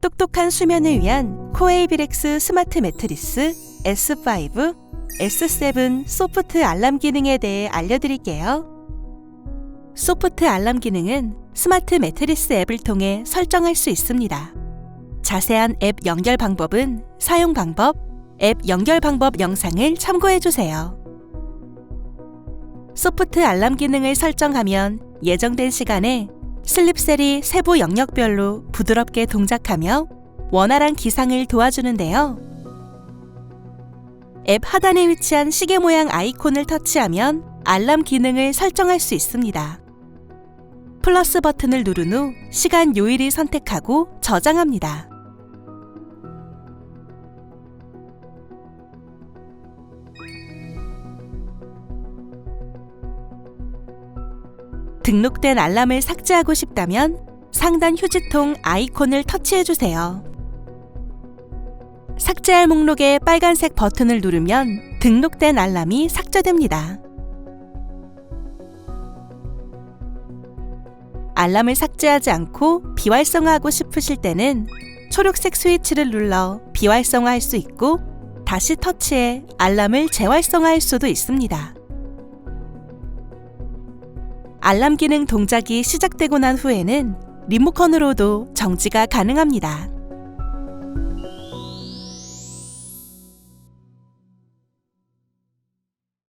똑똑한 수면을 위한 코에이비렉스 스마트 매트리스 S5, S7 소프트 알람 기능에 대해 알려드릴게요. 소프트 알람 기능은 스마트 매트리스 앱을 통해 설정할 수 있습니다. 자세한 앱 연결 방법은 사용 방법, 앱 연결 방법 영상을 참고해 주세요. 소프트 알람 기능을 설정하면 예정된 시간에 슬립셀이 세부 영역별로 부드럽게 동작하며 원활한 기상을 도와주는데요. 앱 하단에 위치한 시계 모양 아이콘을 터치하면 알람 기능을 설정할 수 있습니다. 플러스 버튼을 누른 후 시간 요일을 선택하고 저장합니다. 등록된 알람을 삭제하고 싶다면 상단 휴지통 아이콘을 터치해 주세요. 삭제할 목록에 빨간색 버튼을 누르면 등록된 알람이 삭제됩니다. 알람을 삭제하지 않고 비활성화하고 싶으실 때는 초록색 스위치를 눌러 비활성화할 수 있고 다시 터치해 알람을 재활성화할 수도 있습니다. 알람 기능 동작이 시작되고 난 후에는 리모컨으로도 정지가 가능합니다.